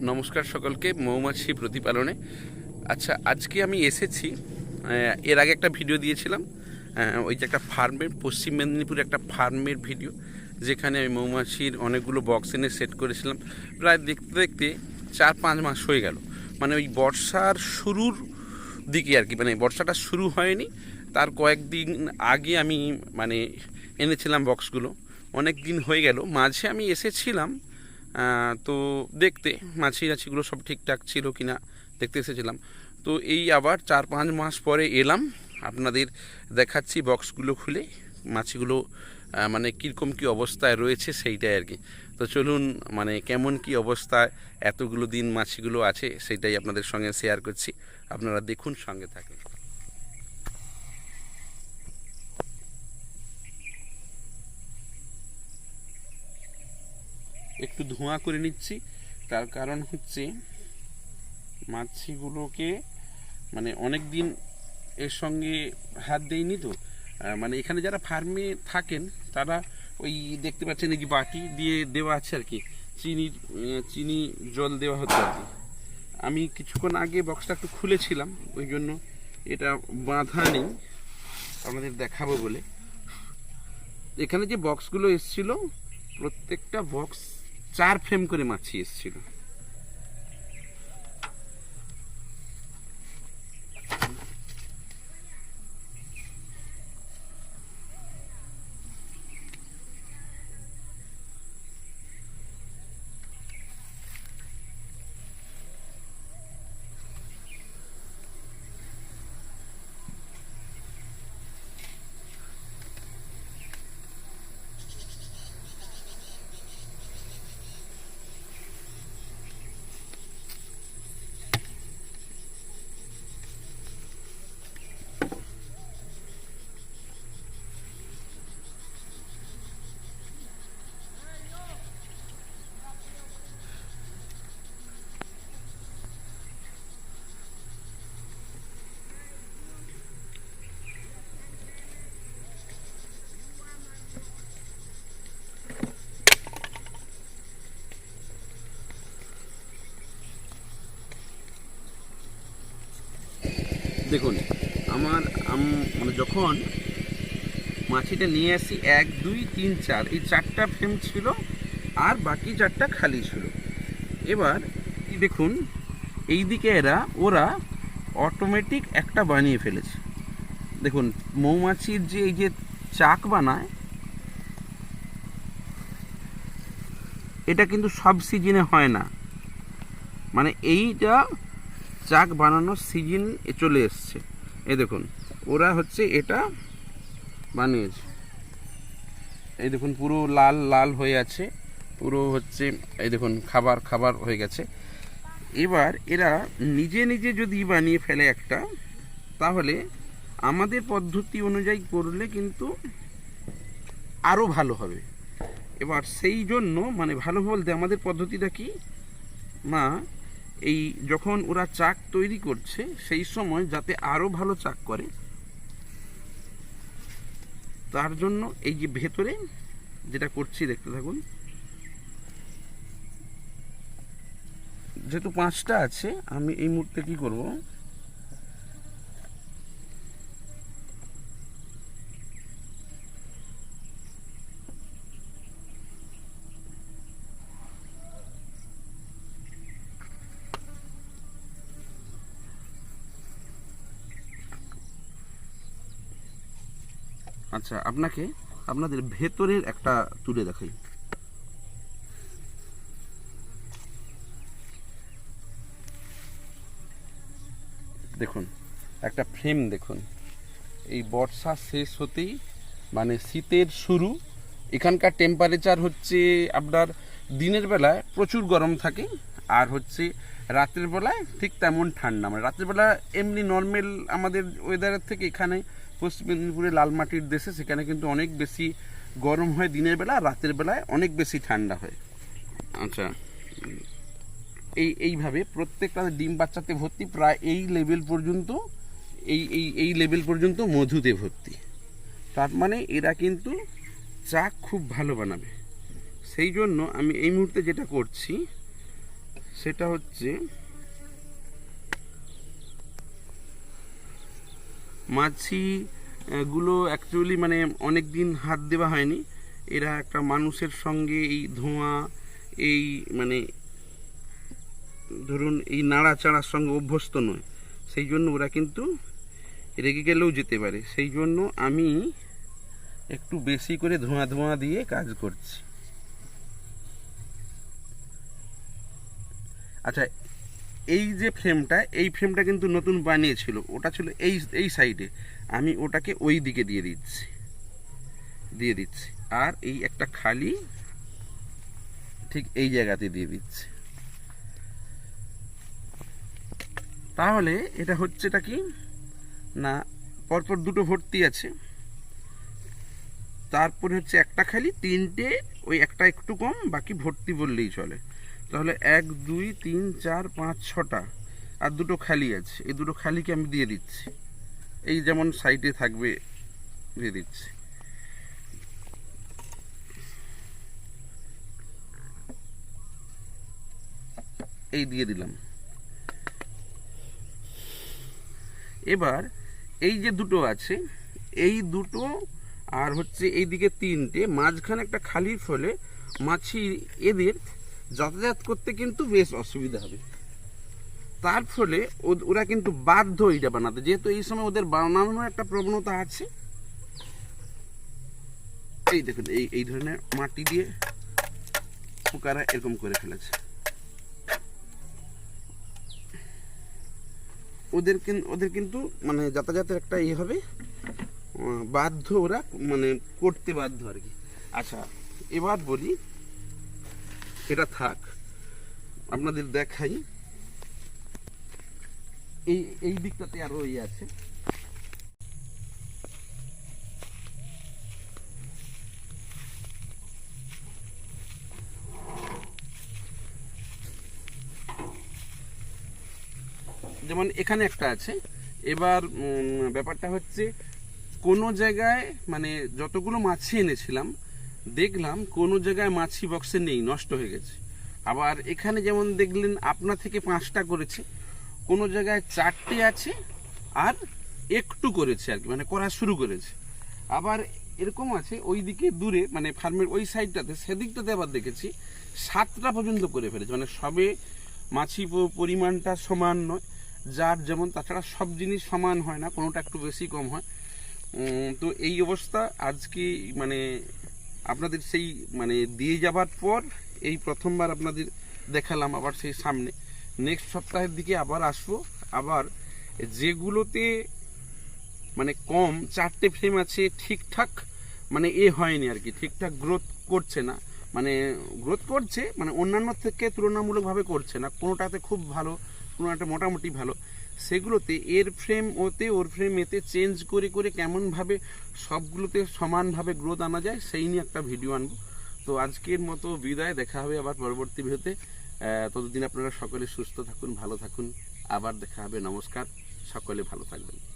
নমস্কার সকলকে, মৌমাছি প্রতিপালনে। আচ্ছা আজকে আমি এসেছি এর আগে একটা ভিডিও দিয়েছিলাম ওই যে একটা ফার্মের, পশ্চিম মেদিনীপুরে একটা ফার্মের ভিডিও, যেখানে আমি মৌমাছির অনেকগুলো বক্স এনে সেট করেছিলাম। প্রায় দেখতে দেখতে চার পাঁচ মাস হয়ে গেল। মানে ওই বর্ষার শুরুর দিকে আর কি মানে বর্ষাটা শুরু হয়নি, তার কয়েকদিন আগে আমি মানে এনেছিলাম বক্সগুলো অনেক দিন হয়ে গেল। মাঝে আমি এসেছিলাম তো দেখতে মাছি টাছিগুলো সব ঠিকঠাক ছিল কি না দেখতে এসেছিলাম। তো এই আবার চার পাঁচ মাস পরে এলাম, আপনাদের দেখাচ্ছি বক্সগুলো খুলে, মাছিগুলো মানে কীরকম কী অবস্থায় রয়েছে সেইটাই আর কি। তো চলুন মানে কেমন কি অবস্থায় এতগুলো দিন মাছিগুলো আছে, সেইটাই আপনাদের সঙ্গে শেয়ার করছি। আপনারা দেখুন, সঙ্গে থাকেন। একটু ধোঁয়া করে নিচ্ছি। তার কারণ হচ্ছে মাছিগুলোকে মানে অনেক দিন এর সঙ্গে হাত দেয়নি তো। মানে এখানে যারা ফার্মে থাকেন, তারা ওই দেখতে পাচ্ছেন এই যে বাটি দিয়ে দেওয়া আছে আর কি। চিনির চিনি জল দেওয়া হতো আর কি। আমি কিছুক্ষণ আগে বক্সটা একটু খুলেছিলাম, ওই জন্য এটা বাঁধা নেই। আপনাদের দেখাবো বলে। এখানে যে বক্সগুলো এসছিল, প্রত্যেকটা বক্স চার ফ্রেম করে মাছি এসছিল। দেখুন, আমার মানে যখন মাছিটা নিয়ে আসি, এক, দুই, তিন, চার, এই চারটা ফ্রেম ছিল আর বাকি চারটা খালি ছিল। এবার দেখুন এই দিকে এরা, ওরা অটোমেটিক একটা বানিয়ে ফেলেছে। দেখুন, মৌমাছির যে এই যে চাক বানায়, এটা কিন্তু সব সিজনে হয় না। মানে এইটা চাক বানানোর সিজন চলে এসছে। এই দেখুন, ওরা হচ্ছে এটা বানিয়েছে। এই দেখুন, পুরো লাল লাল হয়ে আছে। পুরো হচ্ছে, এই দেখুন, খাবার খাবার হয়ে গেছে। এবার এরা নিজে নিজে যদি বানিয়ে ফেলে একটা, তাহলে আমাদের পদ্ধতি অনুযায়ী করলে কিন্তু আরও ভালো হবে। এবার সেই জন্য মানে ভালো বলতে আমাদের পদ্ধতিটা কি? মা এই যখন ওরা চাক তৈরি করছে, সেই সময় যাতে আরও ভালো চাক করে, তার জন্য এই যে ভেতরে যেটা করছি, দেখতে থাকুন। যেহেতু পাঁচটা আছে, আমি এই মুহূর্তে কি করব? আচ্ছা আপনাকে আপনাদের ভেতরের একটা তুলে দেখাই। দেখুন, একটা ফ্রেম দেখুন। এই বর্ষা শেষ হতেই মানে শীতের শুরু, এখানকার টেম্পারেচার হচ্ছে আপনার দিনের বেলায় প্রচুর গরম থাকে, আর হচ্ছে রাতের বেলায় ঠিক তেমন ঠান্ডা। মানে রাতের বেলা এমনি নর্মাল আমাদের ওয়েদারের থেকে এখানে পশ্চিম মেদিনীপুরে লাল মাটির দেশে, সেখানে কিন্তু অনেক বেশি গরম হয় দিনের বেলা, রাতের বেলায় অনেক বেশি ঠান্ডা হয়। আচ্ছা এই, এইভাবে প্রত্যেকটা ডিম বাচ্চাতে ভর্তি, প্রায় এই লেভেল পর্যন্ত, এই এই এই লেভেল পর্যন্ত মধুতে ভর্তি। তার মানে এরা কিন্তু চা খুব ভালো বানাবে। সেই জন্য আমি এই মুহূর্তে যেটা করছি, সেটা হচ্ছে মাছি আহ, গুলো অ্যাকচুয়ালি মানে অনেক দিন হাত দেওয়া হয়নি। এরা একটা মানুষের সঙ্গে এই ধোঁয়া এই মানে ধরুন এই নাড়াচাড়ার সঙ্গে অভ্যস্ত নয়। সেই জন্য ওরা কিন্তু রেগে গেলেও যেতে পারে। সেই জন্য আমি একটু বেশি করে ধোঁয়া ধোঁয়া দিয়ে কাজ করছি। আচ্ছা এই যে ফ্রেমটা, এই ফ্রেমটা কিন্তু নতুন বানিয়েছিল। ওটা ছিল এই এই সাইডে আমি ওটাকে ওই দিকে দিয়ে দিচ্ছি। দিয়ে দিচ্ছি। আর এই একটা খালি ঠিক এই জায়গাতে দিয়ে দিচ্ছি। তাহলে এটা হচ্ছেটা কি? না, পরপর দুটো ভর্তি আছে। তারপরে হচ্ছে একটা খালি, তিনটে, ওই একটা একটু কম, বাকি ভর্তি বললেই চলে। তাহলে এক, দুই, তিন, চার, পাঁচ, ছটা। আর দুটো খালি আছে। এই দুটো খালিকে আমি দিয়ে দিচ্ছি। এই যেমন সাইডে থাকবে, দিয়ে দিচ্ছি। এই দিয়ে দিলাম। এবার এই যে দুটো আছে, এই দুটো আর হচ্ছে এইদিকে তিনটে, মাঝখানে একটা খালির ফলে মাছি এদের যাতায়াত করতে কিন্তু বেশ অসুবিধা হবে। তার ফলে ওরা কিন্তু বাধ্য এইটা বানাতে। যেহেতু এই সময় ওদের বানানোর একটা প্রবণতা আছে, এই দেখুন, এই এই ধরনের মাটি দিয়ে পোকারা এরকম করে ফেলেছে। ওদের ওদের কিন্তু মানে যাতায়াতের একটা ইয়ে হবে। বাধ্য ওরা মানে করতে বাধ্য আর কি। আচ্ছা এবার বলি এটা থাক। আপনাদের দেখাই। এই এই দিকটাতে আরও ইয়ে আছে। যেমন এখানে একটা আছে। এবার ব্যাপারটা হচ্ছে, কোনো জায়গায় মানে যতগুলো মাছি এনেছিলাম দেখলাম কোনো জায়গায় মাছি বক্সে নেই, নষ্ট হয়ে গেছে। আবার এখানে যেমন দেখলেন আপনা থেকে পাঁচটা করেছে, কোনো জায়গায় চারটে আছে আর একটু করেছে আর কি মানে করা শুরু করেছে। আবার এরকম আছে ওই দিকে দূরে মানে ফার্মের ওই সাইডটাতে, সেদিকটাতে আবার দেখেছি, সাতটা পর্যন্ত করে ফেলেছে। মানে সবে মাছি পরিমাণটা সমান নয়, যার যেমন, তাছাড়া সব জিনিস সমান হয় না, কোনোটা একটু বেশি কম হয়। তো এই অবস্থা আজকে মানে আপনাদের সেই মানে দিয়ে যাবার পর এই প্রথমবার আপনাদের দেখালাম আবার সেই সামনে। নেক্সট সপ্তাহের দিকে আবার আসব। আবার যেগুলোতে মানে কম, চারটে ফ্রেম আছে, ঠিকঠাক মানে এ হয়নি আর কি। ঠিকঠাক গ্রোথ করছে না। মানে গ্রোথ করছে মানে অন্যান্য থেকে তুলনামূলকভাবে করছে না। কোনোটাতে খুব ভালো কোনোটা মোটামুটি ভালো। সেগুলোতে এর ফ্রেম ওতে, ওর ফ্রেম এতে চেঞ্জ করে করে কেমনভাবে সবগুলোতে সমানভাবে গ্রোথ আনা যায়, সেই নিয়ে একটা ভিডিও আনব। তো আজকের মতো বিদায়, দেখা হবে আবার পরবর্তী ভিডিওতে। ততদিন আপনারা সকলে সুস্থ থাকুন, ভালো থাকুন। আবার দেখা হবে, নমস্কার। সকলে ভালো থাকবেন।